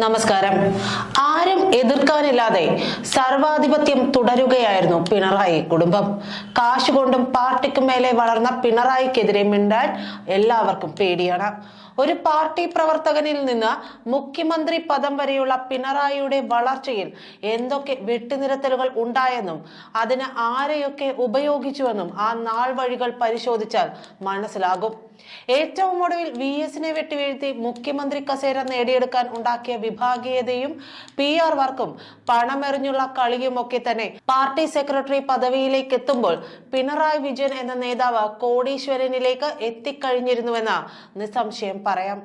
നമസ്കാരം. ആരും എതിർക്കാനില്ലാതെ സർവാധിപത്യം തുടരുകയായിരുന്നു പിണറായി കുടുംബം. കാശുകൊണ്ടും പാർട്ടിക്കും മേലെ വളർന്ന പിണറായിക്കെതിരെ മിണ്ടാൻ എല്ലാവർക്കും പേടിയാണ്. ഒരു പാർട്ടി പ്രവർത്തകനിൽ നിന്ന് മുഖ്യമന്ത്രി പദം വരെയുള്ള പിണറായിയുടെ വളർച്ചയിൽ എന്തൊക്കെ വെട്ടിനിരത്തലുകൾ ഉണ്ടായെന്നും അതിന് ആരെയൊക്കെ ഉപയോഗിച്ചുവെന്നും ആ നാൾ വഴികൾ പരിശോധിച്ചാൽ മനസ്സിലാകും. ഏറ്റവും ഒടുവിൽ വി എസിനെ വെട്ടിവീഴ്ത്തി മുഖ്യമന്ത്രി കസേര നേടിയെടുക്കാൻ ഉണ്ടാക്കിയ വിഭാഗീയതയും പി ആർ വർക്കും പണമെറിഞ്ഞുള്ള കളിയുമൊക്കെ തന്നെ പാർട്ടി സെക്രട്ടറി പദവിയിലേക്ക് എത്തുമ്പോൾ പിണറായി വിജയൻ എന്ന നേതാവ് കോടീശ്വരനിലേക്ക് എത്തിക്കഴിഞ്ഞിരുന്നുവെന്ന് നിസ്സംശയം. പറയാം.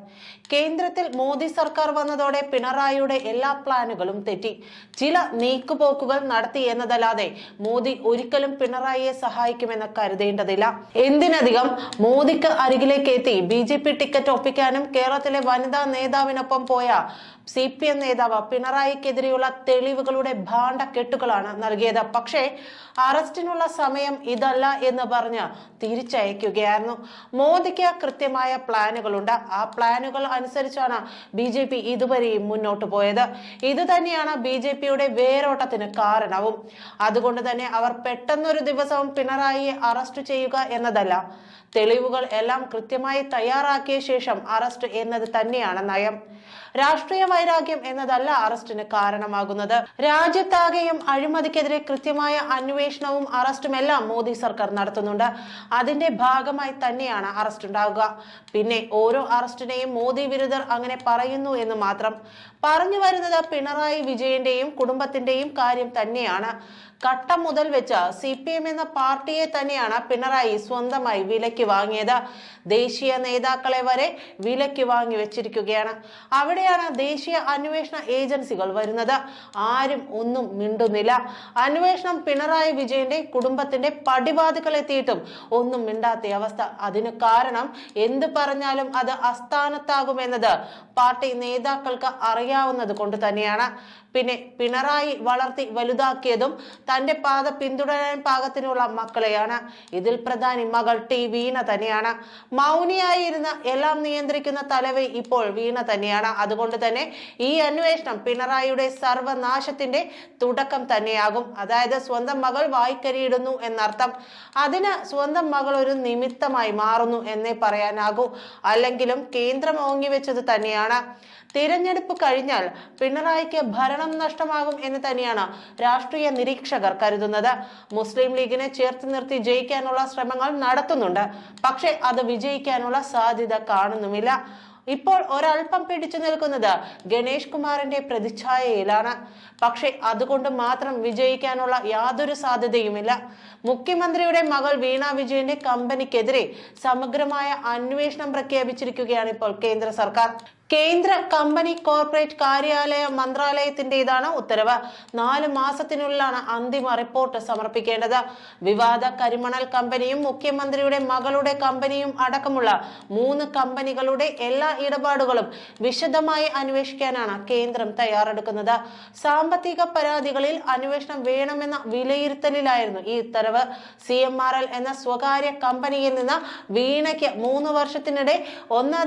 കേന്ദ്രത്തിൽ മോദി സർക്കാർ വന്നതോടെ പിണറായിയുടെ എല്ലാ പ്ലാനുകളും തെറ്റി. ചില നീക്കുപോക്കുകൾ നടത്തി എന്നതല്ലാതെ മോദി ഒരിക്കലും പിണറായിയെ സഹായിക്കുമെന്ന് കരുതേണ്ടതില്ല. എന്തിനധികം മോദിക്ക് അരികിലേക്ക് എത്തി ബി ജെ പി ടിക്കറ്റ് ഒപ്പിക്കാനും കേരളത്തിലെ വനിതാ നേതാവിനൊപ്പം പോയ സി പി എം നേതാവ് പിണറായിക്കെതിരെയുള്ള തെളിവുകളുടെ ഭാണ്ഡക്കെട്ടുകളാണ് നൽകിയത്. പക്ഷേ അറസ്റ്റിനുള്ള സമയം ഇതല്ല എന്ന് പറഞ്ഞ് തിരിച്ചയക്കുകയായിരുന്നു. മോദിക്ക് കൃത്യമായ പ്ലാനുകളുണ്ട്. ആ പ്ലാനുകൾ അനുസരിച്ചാണ് ബി ജെ പി ഇതുവരെയും മുന്നോട്ട് പോയത്. ഇത് തന്നെയാണ് ബി ജെ പിയുടെ വേരോട്ടത്തിന് കാരണവും. അതുകൊണ്ട് തന്നെ അവർ പെട്ടെന്നൊരു ദിവസവും പിണറായിയെ അറസ്റ്റ് ചെയ്യുക എന്നതല്ല. തെളിവുകൾ എല്ലാം കൃത്യമായി തയ്യാറാക്കിയ ശേഷം അറസ്റ്റ് എന്നത് തന്നെയാണ് നയം. രാഷ്ട്രീയ വൈരാഗ്യം എന്നതല്ല അറസ്റ്റിന് കാരണമാകുന്നത്. രാജ്യത്താകെയും അഴിമതിക്കെതിരെ കൃത്യമായ അന്വേഷണവും അറസ്റ്റുമെല്ലാം മോദി സർക്കാർ നടത്തുന്നുണ്ട്. അതിന്റെ ഭാഗമായി തന്നെയാണ് അറസ്റ്റ് ഉണ്ടാവുക. പിന്നെ ഓരോ അറസ്റ്റിനെയും മോദി വിരുദ്ധർ അങ്ങനെ പറയുന്നു എന്ന് മാത്രം. പറഞ്ഞു വരുന്നത് പിണറായി വിജയന്റെയും കുടുംബത്തിന്റെയും കാര്യം തന്നെയാണ്. ഘട്ടം മുതൽ വെച്ച് സി പി എം എന്ന പാർട്ടിയെ തന്നെയാണ് പിണറായി സ്വന്തമായി വിലയ്ക്ക് വാങ്ങിയത്. ദേശീയ നേതാക്കളെ വരെ വിലയ്ക്ക് വാങ്ങി വെച്ചിരിക്കുകയാണ്. അവിടെയാണ് ദേശീയ അന്വേഷണ ഏജൻസികൾ വരുന്നത്. ആരും ഒന്നും മിണ്ടുന്നില്ല. അന്വേഷണം പിണറായി വിജയന്റെ കുടുംബത്തിന്റെ പടിവാതുക്കൾ എത്തിയിട്ടും ഒന്നും മിണ്ടാത്ത അവസ്ഥ. അതിന് കാരണം എന്ത് പറഞ്ഞാലും അത് അസ്ഥാനത്താകുമെന്നത് പാർട്ടി നേതാക്കൾക്ക് അറിയാവുന്നത് കൊണ്ട് തന്നെയാണ്. പിന്നെ പിണറായി വളർത്തി വലുതാക്കിയതും തന്റെ പാത പിന്തുടരാൻ പാകത്തിനുള്ള മക്കളെയാണ്. ഇതിൽ പ്രധാനി മകൾ ടി വീണ തന്നെയാണ്. മൗനിയായിരുന്ന എല്ലാം നിയന്ത്രിക്കുന്ന തലവി ഇപ്പോൾ വീണ തന്നെയാണ്. അതുകൊണ്ട് തന്നെ ഈ അന്വേഷണം പിണറായിയുടെ സർവനാശത്തിന്റെ തുടക്കം തന്നെയാകും. അതായത് സ്വന്തം മകൾ വായിക്കരിയിടുന്നു എന്നർത്ഥം. അതിന് സ്വന്തം മകൾ ഒരു നിമിത്തമായി മാറുന്നു എന്നേ പറയാനാകൂ. അല്ലെങ്കിലും കേന്ദ്രം ഓങ്ങിവെച്ചത് തന്നെയാണ്. തിരഞ്ഞെടുപ്പ് കഴിഞ്ഞാൽ പിണറായിക്ക് ഭരണം നഷ്ടമാകും എന്ന് തന്നെയാണ് രാഷ്ട്രീയ നിരീക്ഷകർ കരുതുന്നത് മുസ്ലിം ലീഗിനെ ചേർത്ത് നിർത്തി ജയിക്കാനുള്ള ശ്രമങ്ങൾ നടത്തുന്നുണ്ട്. പക്ഷേ അത് വിജയിക്കാനുള്ള സാധ്യത കാണുന്നുമില്ല. ഇപ്പോൾ ഒരൽപ്പം പിടിച്ചു നിൽക്കുന്നത് ഗണേഷ് കുമാറിന്റെ പ്രതിച്ഛായയിലാണ്. പക്ഷേ അതുകൊണ്ട് മാത്രം വിജയിക്കാനുള്ള യാതൊരു സാധ്യതയുമില്ല. മുഖ്യമന്ത്രിയുടെ മകൾ വീണ വിജയന്റെ കമ്പനിക്കെതിരെ സമഗ്രമായ അന്വേഷണം പ്രഖ്യാപിച്ചിരിക്കുകയാണ് ഇപ്പോൾ കേന്ദ്ര സർക്കാർ. കേന്ദ്ര കമ്പനി കോർപ്പറേറ്റ് കാര്യാലയ മന്ത്രാലയത്തിന്റെ ഇതാണ് ഉത്തരവ്. നാല് മാസത്തിനുള്ളിലാണ് അന്തിമ റിപ്പോർട്ട് സമർപ്പിക്കേണ്ടത്. വിവാദ കരിമണൽ കമ്പനിയും മുഖ്യമന്ത്രിയുടെ മകളുടെ കമ്പനിയും അടക്കമുള്ള മൂന്ന് കമ്പനികളുടെ എല്ലാ ഇടപാടുകളും വിശദമായി അന്വേഷിക്കാനാണ് കേന്ദ്രം തയ്യാറെടുക്കുന്നത്. സാമ്പത്തിക പരാതികളിൽ അന്വേഷണം വേണമെന്ന വിലയിരുത്തലിലായിരുന്നു ഈ ഉത്തരവ്. സി എന്ന സ്വകാര്യ കമ്പനിയിൽ നിന്ന് വീണയ്ക്ക് മൂന്ന് വർഷത്തിനിടെ ഒന്ന്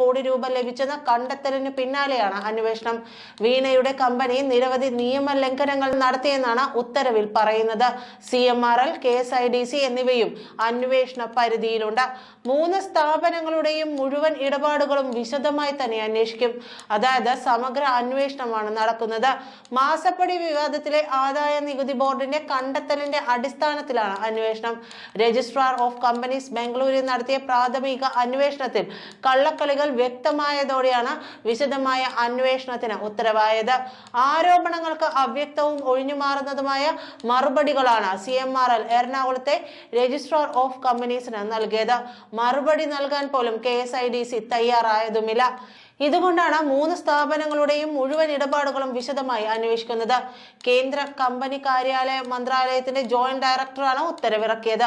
കോടി രൂപ ലഭിച്ചെന്ന കണ്ടെത്തലിന് പിന്നാലെയാണ് അന്വേഷണം. വീണയുടെ കമ്പനി നിരവധി നിയമലംഘനങ്ങൾ നടത്തിയെന്നാണ് ഉത്തരവിൽ പറയുന്നത്. C M R L K S I D C എന്നിവയും അന്വേഷണ പരിധിയിലുണ്ട്. മൂന്ന് സ്ഥാപനങ്ങളുടെയും മുഴുവൻ ഇടപാടുകളും വിശദമായി തന്നെ അന്വേഷിക്കും. അതായത് സമഗ്ര അന്വേഷണമാണ് നടക്കുന്നത്. മാസപ്പടി വിവാദത്തിലെ ആദായ നികുതി ബോർഡിന്റെ കണ്ടെത്തലിന്റെ അടിസ്ഥാനത്തിലാണ് അന്വേഷണം. രജിസ്ട്രാർ ഓഫ് കമ്പനീസ് ബംഗളൂരിൽ നടത്തിയ പ്രാഥമിക അന്വേഷണത്തിൽ കള്ളക്കളികൾ വ്യക്തമായതോടെയാണ് വിശദമായ അന്വേഷണത്തിന് ഉത്തരവായത്. ആരോപണങ്ങൾക്ക് അവ്യക്തവും ഒഴിഞ്ഞുമാറുന്നതുമായ മറുപടികളാണ് സി എം ആർ എൽ എറണാകുളത്തെ രജിസ്ട്രാർ ഓഫ് കമ്പനീസിന് നൽകിയത്. മറുപടി നൽകാൻ പോലും K S I D C തയ്യാറായതുമില്ല. ഇതുകൊണ്ടാണ് മൂന്ന് സ്ഥാപനങ്ങളുടെയും മുഴുവൻ ഇടപാടുകളും വിശദമായി അന്വേഷിക്കുന്നത്. കേന്ദ്ര കമ്പനി കാര്യാലയ മന്ത്രാലയത്തിന്റെ ജോയിന്റ് ഡയറക്ടറാണ് ഉത്തരവിറക്കിയത്.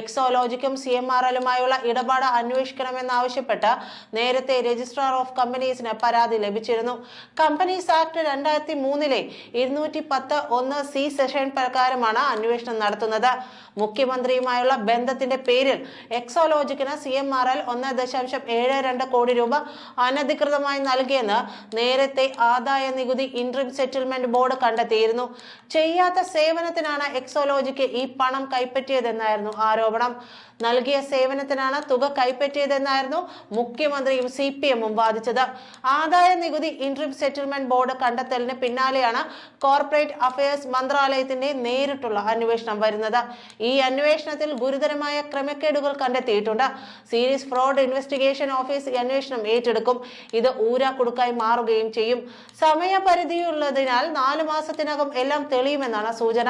എക്സോലോജിക്കും സി എം ആർ എല്ലുമായുള്ള ഇടപാട് അന്വേഷിക്കണമെന്നാവശ്യപ്പെട്ട് നേരത്തെ രജിസ്ട്രാർ ഓഫ് കമ്പനീസിന് പരാതി ലഭിച്ചിരുന്നു. കമ്പനീസ് ആക്ട് രണ്ടായിരത്തി മൂന്നിലെ ഇരുന്നൂറ്റി പത്ത് ഒന്ന് സി സെഷൻ പ്രകാരമാണ് അന്വേഷണം നടത്തുന്നത്. മുഖ്യമന്ത്രിയുമായുള്ള ബന്ധത്തിന്റെ പേരിൽ എക്സോലോജിക്കിന് സി എം ആർ എൽ ഒന്ന് ദശാംശം ഏഴ് രണ്ട് കോടി രൂപ അനധികൃത അനധികൃതമായി നൽകിയെന്ന് നേരത്തെ ആദായ നികുതി ഇൻട്രിം സെറ്റിൽമെന്റ് ബോർഡ് കണ്ടെത്തിയിരുന്നു. ചെയ്യാത്ത സേവനത്തിനാണ് എക്സോലോജിക്ക് ഈ പണം കൈപ്പറ്റിയതെന്നായിരുന്നു ആരോപണം. നൽകിയ സേവനത്തിനാണ് തുക കൈപ്പറ്റിയതെന്നായിരുന്നു മുഖ്യമന്ത്രിയും സി പി എമ്മും വാദിച്ചത്. ആദായ നികുതി ഇൻട്രിം സെറ്റിൽമെന്റ് ബോർഡ് കണ്ടെത്തലിന് പിന്നാലെയാണ് കോർപ്പറേറ്റ് അഫയേഴ്സ് മന്ത്രാലയത്തിന്റെ നേരിട്ടുള്ള അന്വേഷണം വരുന്നത്. ഈ അന്വേഷണത്തിൽ ഗുരുതരമായ ക്രമക്കേടുകൾ കണ്ടെത്തിയിട്ടുണ്ട്. സീരീസ് ഫ്രോഡ് ഇൻവെസ്റ്റിഗേഷൻ ഓഫീസ് അന്വേഷണം ഏറ്റെടുക്കും. ഇത് ഊരാക്കുടുക്കായി മാറുകയും ചെയ്യും. സമയപരിധിയുള്ളതിനാൽ നാലു മാസത്തിനകം എല്ലാം തെളിയുമെന്നാണ് സൂചന.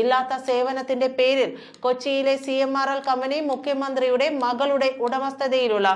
ഇല്ലാത്ത സേവനത്തിന്റെ പേരിൽ കൊച്ചിയിലെ C M R L company മുഖ്യമന്ത്രിയുടെ മകളുടെ ഉടമസ്ഥതയിലുള്ള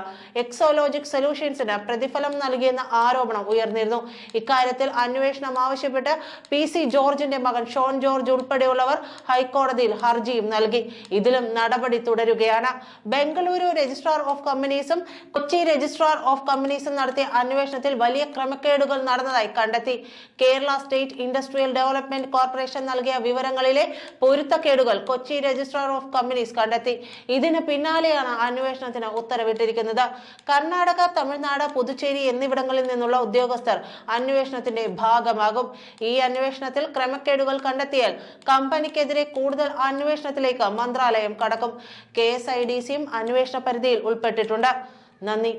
എക്സോലോജിക് സൊല്യൂഷൻസിന് പ്രതിഫലം നൽകിയെന്ന ആരോപണം ഉയർന്നിരുന്നു. ഇക്കാര്യത്തിൽ അന്വേഷണം ആവശ്യപ്പെട്ട് പി സി ജോർജിന്റെ മകൻ ഷോൺ ജോർജ് ഉൾപ്പെടെയുള്ളവർ ഹൈക്കോടതിയിൽ ഹർജിയും നൽകി. ഇതിലും നടപടി തുടരുകയാണ്. ബംഗളൂരു രജിസ്ട്രാർ ഓഫ് കമ്പനീസും കൊച്ചി രജിസ്ട്രാർ ഓഫ് കമ്പനീസും നടത്തിയ അന്വേഷണത്തിൽ വലിയ ക്രമക്കേടുകൾ നടന്നതായി കണ്ടെത്തി. Kerala state industrial development corporation നൽകിയ വിവരങ്ങളിലെ പൊരുത്തക്കേടുകൾ കൊച്ചി രജിസ്ട്രാർ ഓഫ് കമ്പനീസ് കണ്ടെത്തി. ഇതിന് പിന്നാലെയാണ് അന്വേഷണത്തിന് ഉത്തരവിട്ടിരിക്കുന്നത്. കർണാടക തമിഴ്നാട് പുതുച്ചേരി എന്നിവിടങ്ങളിൽ നിന്നുള്ള ഉദ്യോഗസ്ഥർ അന്വേഷണത്തിന്റെ ഭാഗമാകും. ഈ അന്വേഷണത്തിൽ ക്രമക്കേടുകൾ കണ്ടെത്തിയാൽ കമ്പനിക്കെതിരെ കൂടുതൽ അന്വേഷണത്തിലേക്ക് മന്ത്രാലയം കടക്കും. കെ എസ് ഐ ഡി സിയും അന്വേഷണ പരിധിയിൽ ഉൾപ്പെട്ടിട്ടുണ്ട്. നന്ദി.